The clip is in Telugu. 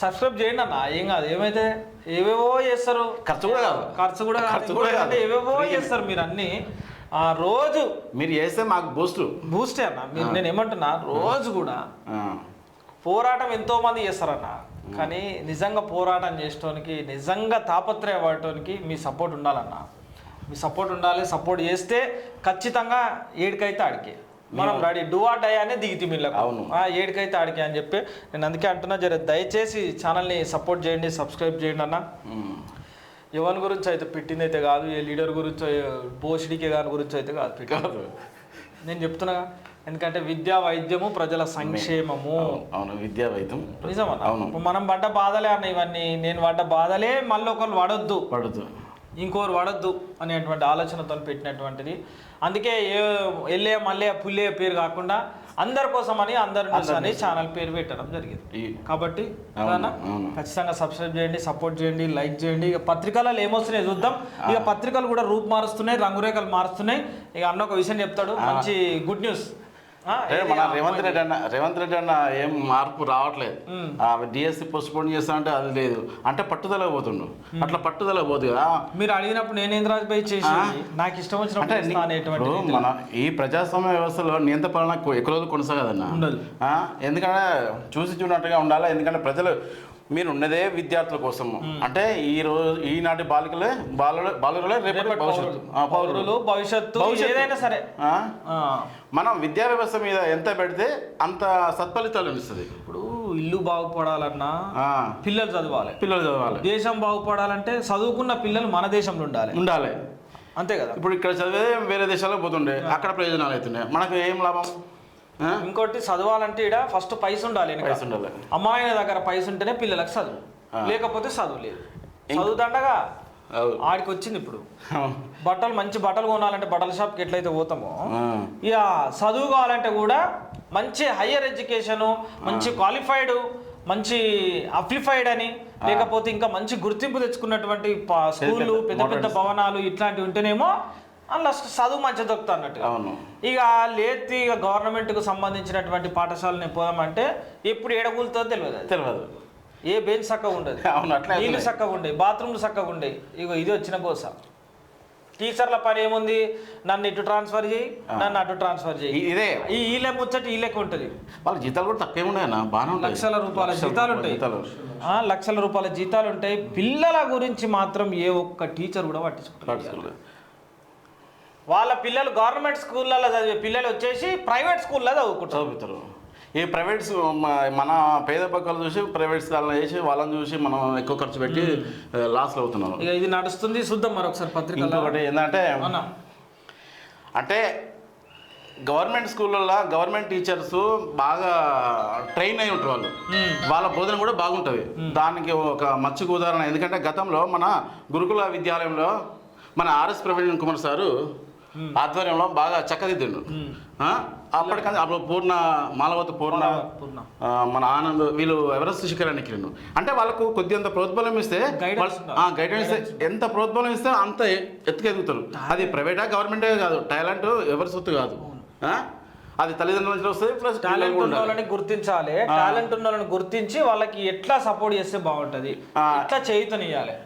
సబ్స్క్రైబ్ చేయండి అన్న ఏం కాదు. ఏమైతే ఏవేవో చేస్తారు. ఖర్చు కూడా కాదు. ఖర్చు కూడా. ఖర్చు కూడా కాదు. ఏవేవో. చేస్తారు మీరు అన్ని ఆ రోజు మీరు చేస్తే మాకు బూస్ట్ బూస్టే అన్న. మీరు నేను ఏమంటున్నా రోజు కూడా పోరాటం ఎంతో మంది చేస్తారన్న. కానీ నిజంగా పోరాటం చేసేటోనికి నిజంగా తాపత్రయపడటానికి మీ సపోర్ట్ ఉండాలన్న. మీ సపోర్ట్ ఉండాలి సపోర్ట్ చేస్తే ఖచ్చితంగా ఏడికైతే ఆడికి. మనం రెడీ. డూ ఆర్ డై అనే దిగితి మిల్లకు. అవును. ఆ, ఏడికైతే ఆడికి అని చెప్పి నేను అందుకే అంటున్నా జర దయచేసి ఛానల్ని సపోర్ట్ చేయండి సబ్స్క్రైబ్ చేయండి అన్న. ఎవరి గురించి అయితే పెట్టింది అయితే కాదు ఏ లీడర్ గురించి బోషిడికే గారి గురించి అయితే కాదు. కాదు. నేను చెప్తున్నా ఎందుకంటే విద్యా వైద్యము ప్రజల సంక్షేమము. అవును విద్యా వైద్యం. నిజమన్నా అవును. మనం పడ్డ బాధలే అన్న ఇవన్నీ నేను పడ్డ బాధలే మళ్ళీ ఒకరు పడొద్దు. పడుతు ఇంకోరు పడొద్దు అనేటువంటి ఆలోచనతో పెట్టినటువంటిది. అందుకే ఏ ఎల్లే మళ్ళీ పుల్లే పేరు కాకుండా అందరి కోసం అని అందరి అని ఛానల్ పేరు పెట్టడం జరిగింది. కాబట్టి. ఖచ్చితంగా సబ్స్క్రైబ్ చేయండి సపోర్ట్ చేయండి లైక్ చేయండి. ఇక పత్రికలలో ఏమొస్తున్నాయి చూద్దాం. ఇక పత్రికలు కూడా రూపు మారుస్తున్నాయి రంగురేఖలు మారుస్తున్నాయి. ఇక అన్న ఒక విషయం చెప్తాడు. మంచి గుడ్ న్యూస్. అంటే? మన రేవంత్ రెడ్డి అన్న రేవంత్ రెడ్డి అన్న ఏం మార్పు రావట్లేదు. డిఎస్సి పోస్ట్ పోన్ చేస్తా అంటే అది లేదు. అంటే పట్టుదల పోతుండు. అట్లా పట్టుదల పోదు కదా. మీరు అడిగినప్పుడు నేను రాజు పై చేసి నాకు ఇష్టం వచ్చినప్పుడు. మన ఈ ప్రజాస్వామ్య వ్యవస్థలో నియంత పాలన ఎక్కువ రోజులు కొనసాగదన్న. ఎందుకంటే చూసి చూడనట్టుగా ఉండాలి? ఎందుకంటే ప్రజలు మీరు ఉన్నదే విద్యార్థుల కోసము. అంటే ఈ రోజు ఈనాటి బాలికలే బాలులే బాలులే రేపటి భవిష్యత్తు. పౌరులు. భవిష్యత్తు. ఏదైనా సరే. మనం విద్యా వ్యవస్థ మీద ఎంత పెడితే అంత సత్ఫలితాలు ఇస్తుంది ఇప్పుడు ఇల్లు బాగుపడాలన్నా పిల్లలు చదవాలి. పిల్లలు చదవాలి. దేశం బాగుపడాలంటే చదువుకున్న పిల్లలు మన దేశంలో ఉండాలి. ఉండాలి. అంతే కదా. ఇప్పుడు ఇక్కడ చదివే వేరే దేశాలకు పోతుండే. అక్కడ ప్రయోజనాలు అవుతున్నాయి. మనకు ఏం లాభం? ఇంకోటి చదవాలంటే ఇక్కడ ఫస్ట్ పైస ఉండాలి అమ్మాయిల దగ్గర పైస ఉంటేనే పిల్లలకు చదువు. లేకపోతే చదువు లేదు. చదువు దండగా అవును. ఆడికి వచ్చింది ఇప్పుడు. బట్టలు మంచి బట్టలు కొనాలంటే బట్టల షాప్కి ఎట్లయితే పోతామో. ఇక చదువు కావాలంటే కూడా మంచి హయ్యర్ ఎడ్యుకేషను మంచి క్వాలిఫైడ్ మంచి అప్లిఫైడ్ అని లేకపోతే ఇంకా మంచి గుర్తింపు తెచ్చుకున్నటువంటి స్కూళ్ళు పెద్ద పెద్ద. భవనాలు ఇట్లాంటివి ఉంటేనేమో అందులో చదువు మంచిగా దొరుకుతా అన్నట్టు. అవును. ఇక లేతి ఇక గవర్నమెంట్కు సంబంధించినటువంటి పాఠశాలని పోదామంటే ఎప్పుడు ఏడగులతో తెలియదు. తెలియదు. ఏ బెంచ్ చక్కగా ఉండదు. అవును అట్లా నీళ్ళు చక్కగా ఉండే బాత్రూమ్లు చక్కగా ఉండే. ఇగో ఇది వచ్చిన కోస టీచర్ల పని ఏముంది? నన్ను ఇటు ట్రాన్స్ఫర్ చేయి నన్ను అటు ట్రాన్స్ఫర్ చేయి. ఇదే. ఈ ఈలే ముచ్చట ఈలెక్క ఉంటుంది. వాళ్ళ జీతాలు కూడా తక్కువ ఉన్నాయన్న బాగానే లక్షల రూపాయల జీతాలు ఉంటాయి. లక్షల రూపాయల జీతాలు ఉంటాయి. పిల్లల గురించి మాత్రం ఏ ఒక్క టీచర్ కూడా పట్టించుకుంటారు. వాళ్ళ పిల్లలు గవర్నమెంట్ స్కూళ్ళలో చదివే పిల్లలు వచ్చేసి ప్రైవేట్ స్కూల్లో చదువుకుంటారు. చదువుతారు. ఈ ప్రైవేట్స్ మన పేద పక్కలు చూసి ప్రైవేట్ స్కూల్లో చేసి వాళ్ళని చూసి మనం ఎక్కువ ఖర్చు పెట్టి లాస్లో అవుతున్నాం ఇక ఇది నడుస్తుంది చూద్దాం మరొకసారి పత్రికల్లో ఇంకొకటి ఏంటంటే అంటే గవర్నమెంట్ స్కూళ్ళల్లో గవర్నమెంట్ టీచర్స్ బాగా ట్రైన్ అయి ఉంటారు వాళ్ళు. వాళ్ళ బోధన కూడా బాగుంటుంది. దానికి ఒక మచ్చుకు ఉదాహరణ ఎందుకంటే గతంలో మన గురుకుల విద్యాలయంలో మన ఆర్ఎస్ ప్రవీణ్ కుమార్ సారు ఆధ్వర్యంలో బాగా చక్కదిద్దిండు ఆ? అప్పటికన్నా అప్పుడు పూర్ణ మాలవతి పూర్ణ మన ఆనంద్ వీళ్ళు ఎవరెస్ట్ శిఖరానికి ఎక్కిండు అంటే వాళ్ళకు ఇస్తే Guidance వాళ్ళు- ఉండాలి. ఆ, గైడెన్స్ ఎంత ప్రోద్బలం ఇస్తే అంత ఎత్తుకెదుగుతారు. అది ప్రైవేటా గవర్నమెంటే కాదు. టాలెంట్ ఎవరి సొత్తు కాదు. ఆ? అది తల్లిదండ్రుల నుంచి వస్తుంది ప్లస్ టాలెంట్ ఉన్న వాళ్ళని గుర్తించాలి. టాలెంట్ ఉన్న వాళ్ళని గుర్తించి వాళ్ళకి ఎట్లా సపోర్ట్ చేస్తే బాగుంటది. ఎట్లా చేయుతనియాలి